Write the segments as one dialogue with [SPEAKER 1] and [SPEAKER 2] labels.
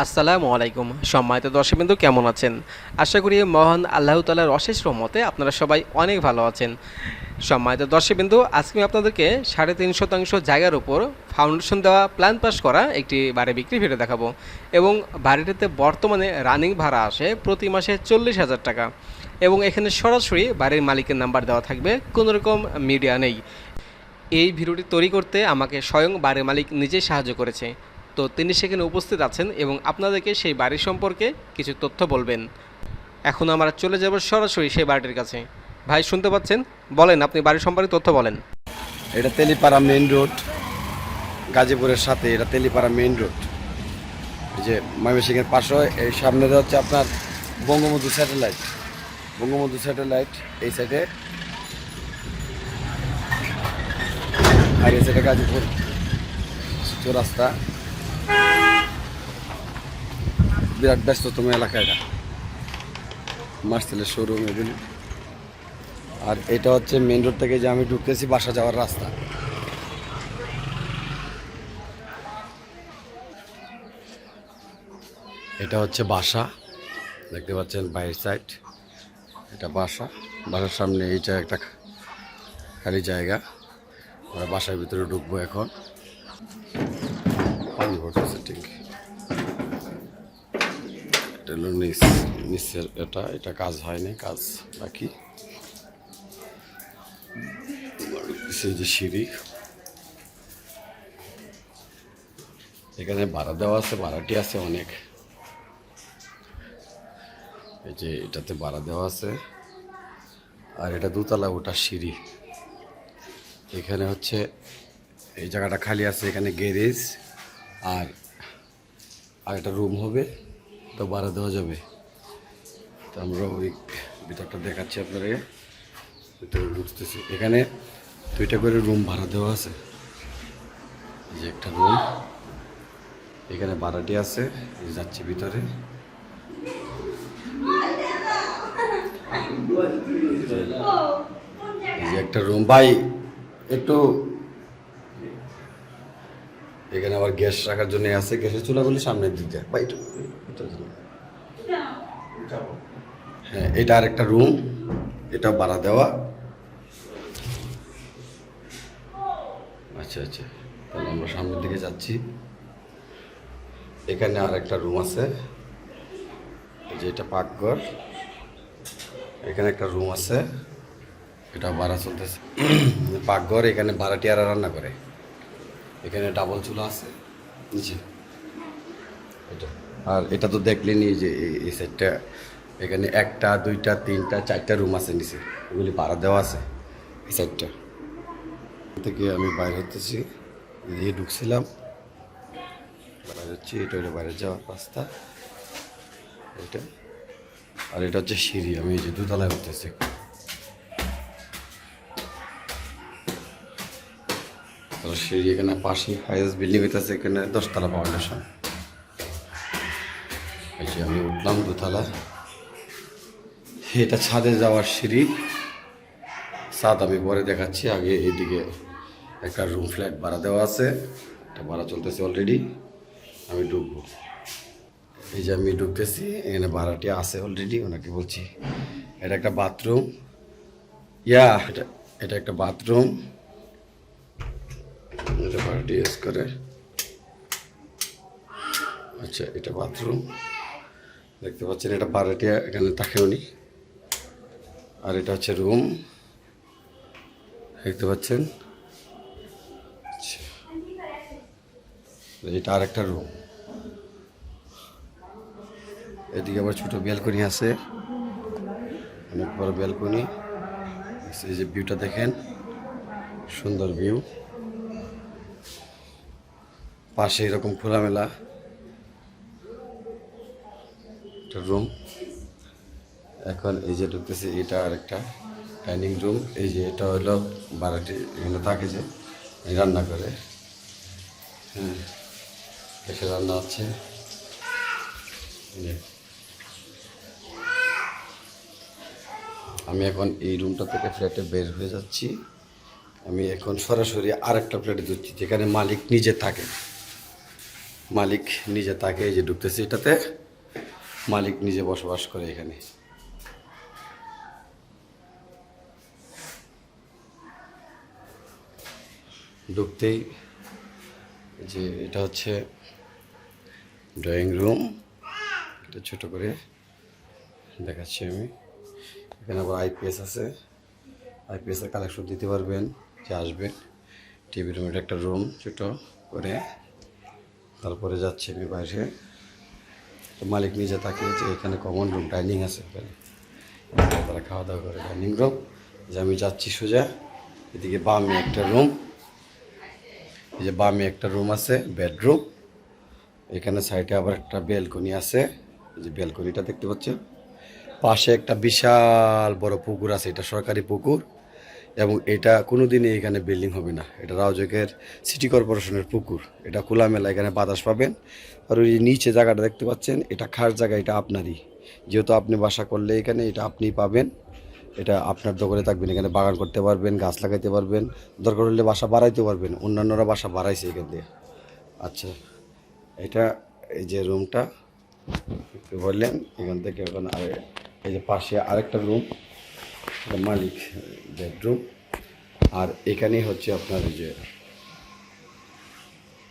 [SPEAKER 1] আসসালামু আলাইকুম। সম্মানিত দর্শকবিন্দু, কেমন আছেন? আশা করি মহান আল্লাহ তালার অশেষ রহমতে আপনারা সবাই অনেক ভালো আছেন। সম্মানিত দর্শকবিন্দু, আজকে আমি আপনাদেরকে সাড়ে তিন শতাংশ জায়গার উপর ফাউন্ডেশন দেওয়া প্ল্যান পাস করা একটি বাড়ি বিক্রি ভিডিও দেখাবো এবং বাড়িটিতে বর্তমানে রানিং ভাড়া আসে প্রতি মাসে চল্লিশ হাজার টাকা এবং এখানে সরাসরি বাড়ির মালিকের নাম্বার দেওয়া থাকবে, কোনো রকম মিডিয়া নেই। এই ভিডিওটি তৈরি করতে আমাকে স্বয়ং বাড়ির মালিক নিজেই সাহায্য করেছে। তো তিনি সেখানে উপস্থিত আছেন এবং আপনাদেরকে সেই বাড়ি সম্পর্কে কিছু তথ্য বলবেন। এখন আমরা চলে যাব সরাসরি সেই বাড়িটির কাছে। ভাই, শুনতে পাচ্ছেন? বলেন, আপনি বাড়ির সম্পর্কে তথ্য বলেন।
[SPEAKER 2] এটা তেলিপাড়া মেইন রোড, গাজীপুরের সাথে এটা তেলিপাড়া মেইন রোড। যে ময়মনসিংহের পাশে, এই সামনে হচ্ছে আপনার বঙ্গবন্ধু স্যাটেলাইট। বঙ্গবন্ধু স্যাটেলাইট, এই সাইডে আর এই সাইডে গাজীপুর। চৌরাস্তা। বিরাট ব্যস্ততম এলাকা এটা। মার্সেলের শোরুম এগুলি আর এটা হচ্ছে মেন রোড থেকে যে আমি ঢুকতেছি বাসা যাওয়ার রাস্তা। এটা হচ্ছে বাসা। দেখতে পাচ্ছেন বাইরের সাইড এটা বাসা। বাসার সামনে এইটা একটা খালি জায়গা। আমরা বাসার ভিতরে ঢুকবো এখন। ঠিক এটা নিচের এটা এটা কাজ হয়নি, কাজ বাকি। যে সিঁড়ি। এখানে ভাড়া দেওয়া আছে, ভাড়াটি আছে অনেক। এই যে এটাতে ভাড়া দেওয়া আছে। আর এটা দুতলা ওটা সিঁড়ি। এখানে হচ্ছে, এই জায়গাটা খালি আছে, এখানে গ্যারেজ। আর আর একটা রুম হবে। তো ভাড়া দেওয়া যাবে। তো আমরা ওই ভিতরটা দেখাচ্ছি আপনারা। ভিতরে ঢুকতেছি। এখানে দুইটা করে রুম ভাড়া দেওয়া আছে। যে একটা রুম। এখানে ভাড়াটি আছে। যাচ্ছি ভিতরে। যে একটা রুম। ভাই, একটু এখানে আবার গ্যাস রাখার জন্য আছে। গ্যাসের চুলাগুলি সামনের দিকে। ভাই, একটু। হ্যাঁ এটা আর একটা রুম এটা ভাড়া দেওয়া। আচ্ছা আচ্ছা তাহলে আমরা সামনের দিকে যাচ্ছি। এখানে আর একটা রুম আছে, এই যে এটা পাকঘর। এখানে একটা রুম আছে, এটা ভাড়া চলতেছে। পাকঘর, এখানে ভাড়াটিয়ারা রান্না করে। এখানে ডাবল চুলা আছে এটা আর এটা তো দেখলেনি যে এই- সাইডটা এখানে একটা, দুইটা, তিনটা, চারটা রুম আছে নিচে। এগুলি ভাড়া দেওয়া আছে এই সাইডটা থেকে আমি বাইরে হতেছি দিয়ে ঢুকছিলাম। বাইরে হচ্ছে এটা হলো বাইরে যাওয়ার রাস্তা। এটা। আর এটা হচ্ছে সিঁড়ি। আমি এই যে দুতলায় উঠতেছি সিঁড়ি এখানে পাশে হাইস্ট বিল্ডিং হইতেছে, এখানে দশতলা ফাউন্ডেশন এই যে আমি উঠলাম দুতলা এটা ছাদে যাওয়ার সিঁড়ি। ছাদ আমি পরে দেখাচ্ছি। আগে এইদিকে একটা রুম ফ্ল্যাট ভাড়া দেওয়া আছে। এটা ভাড়া চলতেছে অলরেডি আমি ঢুকবো। এই যে আমি ঢুকতেছি, এখানে ভাড়াটি আছে অলরেডি ওনাকে বলছি, এটা একটা বাথরুম ইয়া, এটা এটা একটা বাথরুম এটা ভাড়াটি ইউজ করে। আচ্ছা এটা বাথরুম দেখতে পাচ্ছেন, এটা ভাড়াটিয়া এখানে থাকে উনি আর এটা হচ্ছে রুম। দেখতে পাচ্ছেন? আচ্ছা। এটা আর একটা রুম। এদিকে আবার ছোট ব্যালকনি আছে। অনেক বড় ব্যালকনি। এই যে ভিউটা দেখেন, সুন্দর ভিউ পাশে এরকম খোলামেলা একটা রুম এখন এই যে ঢুকতেছে, এটা আর একটা ডাইনিং রুম। এই যে এটা হলো বারাটি, এখানে থাকে যে রান্না করে। হ্যাঁ এসে রান্না হচ্ছে। আমি এখন এই রুমটা থেকে ফ্ল্যাটে বের হয়ে যাচ্ছি। আমি এখন সরাসরি আর একটা ফ্ল্যাটে যাচ্ছি, যেখানে মালিক নিজে থাকে। মালিক নিজে তাকে এই যে ঢুকতেছে এটাতে। মালিক নিজে বসবাস করে এখানে। ঢুকতেই যে এটা হচ্ছে ড্রয়িং রুম। এটা ছোট করে দেখাচ্ছি আমি। এখানে আবার আইপিএস আছে। আইপিএসের কালেকশন দিতে পারবেন, যে আসবেন। টিভি রুমের একটা রুম ছোট করে। তারপরে যাচ্ছি আমি বাইরে। তো মালিক নিজে থাকে যে এখানে কমন রুম ডাইনিং আছে, এখানে। তারা খাওয়া দাওয়া করে ডাইনিং রুম যে আমি যাচ্ছি সোজা, এদিকে বামে একটা রুম এই যে বামে একটা রুম আছে বেডরুম এখানে সাইডে আবার একটা বেলকনি আছে। যে বেলকনিটা দেখতে পাচ্ছেন। পাশে একটা বিশাল বড় পুকুর আছে, এটা সরকারি পুকুর। এবং এটা কোনো দিনই এখানে বিল্ডিং হবে না। এটা রাউজকের সিটি কর্পোরেশনের পুকুর। এটা খোলামেলা এখানে বাতাস পাবেন। আর ওই নিচে জায়গাটা দেখতে পাচ্ছেন, এটা খাস জায়গা, এটা আপনারই। যেহেতু আপনি বাসা করলে এখানে, এটা আপনিই পাবেন। এটা আপনার দোকানে থাকবেন, এখানে বাগান করতে পারবেন, গাছ লাগাইতে পারবেন। দরকার হলে বাসা বাড়াইতে পারবেন, অন্যান্যরা বাসা বাড়াইছে এখান দিয়ে। আচ্ছা এটা এই যে রুমটা, একটু বললেন, এখান থেকে এখন আর এই যে পাশে আরেকটা রুম মালিক বেডরুম। আর এখানেই হচ্ছে আপনার এই যে,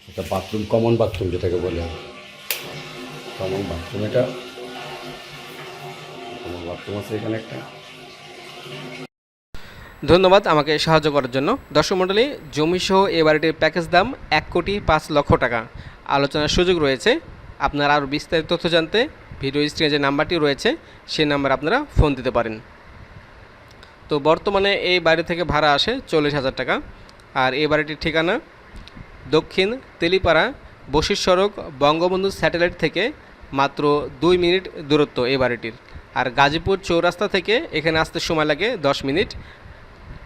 [SPEAKER 2] এটা বাথরুম, কমন বাথরুম যেটাকে বলে। কমন বাথরুম এটা কমন বাথরুম আছে এখানে একটা।
[SPEAKER 1] ধন্যবাদ আমাকে সাহায্য করার জন্য। দর্শক মণ্ডলী, জমিসহ এ বাড়িটির প্যাকেজ দাম এক কোটি পাঁচ লক্ষ টাকা। আলোচনার সুযোগ রয়েছে। আপনারা আরও বিস্তারিত তথ্য জানতে ভিডিও স্ক্রিনে যে নাম্বারটি রয়েছে সেই নাম্বার আপনারা ফোন দিতে পারেন। তো বর্তমানে এই বাড়ি থেকে ভাড়া আসে চল্লিশ হাজার টাকা। আর এই বাড়িটির ঠিকানা দক্ষিণ তেলিপাড়া বশির সড়ক বঙ্গবন্ধু স্যাটেলাইট থেকে মাত্র দুই মিনিট দূরত্ব এই বাড়িটির। আর গাজীপুর চৌরাস্তা থেকে এখানে আসতে সময় লাগে দশ মিনিট।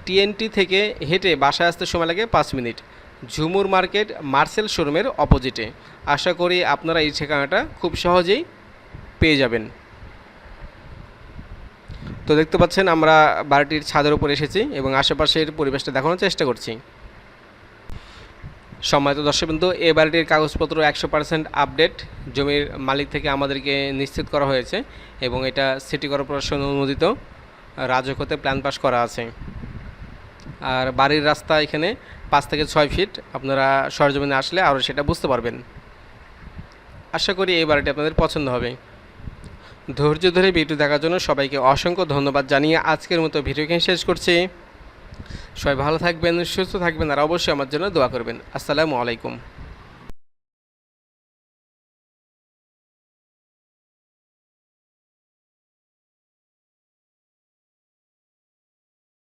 [SPEAKER 1] টিএনটি থেকে হেঁটে বাসায় আসতে সময় লাগে পাঁচ মিনিট। ঝুমুর মার্কেট মার্সেল শোরুমের অপোজিটে। আশা করি আপনারা এই ঠিকানাটা খুব সহজেই পেয়ে যাবেন। তো দেখতে পাচ্ছেন আমরা বাড়িটির ছাদের উপর এসেছি এবং আশেপাশের পরিবেশটা দেখানোর চেষ্টা করছি। সম্মানিত দর্শকবৃন্দ, এ বাড়িটির কাগজপত্র একশো পার্সেন্ট আপডেট জমির মালিক থেকে আমাদেরকে নিশ্চিত করা হয়েছে এবং এটা সিটি কর্পোরেশন অনুমোদিত। রাজক হতে প্ল্যান পাস করা আছে। আর বাড়ির রাস্তা এখানে পাঁচ থেকে ছয় ফিট আপনারা সরজমিনে আসলে আরও সেটা বুঝতে পারবেন। আশা করি এই বাড়িটি আপনাদের পছন্দ হবে। ধৈর্য ধরে ভিডিও দেখার জন্য সবাইকে অসংখ্য ধন্যবাদ জানিয়ে আজকের মতো ভিডিওকে শেষ করছি। সবাই ভালো থাকবেন সুস্থ থাকবেন আর অবশ্যই আমার জন্য দোয়া করবেন। আসসালামু আলাইকুম।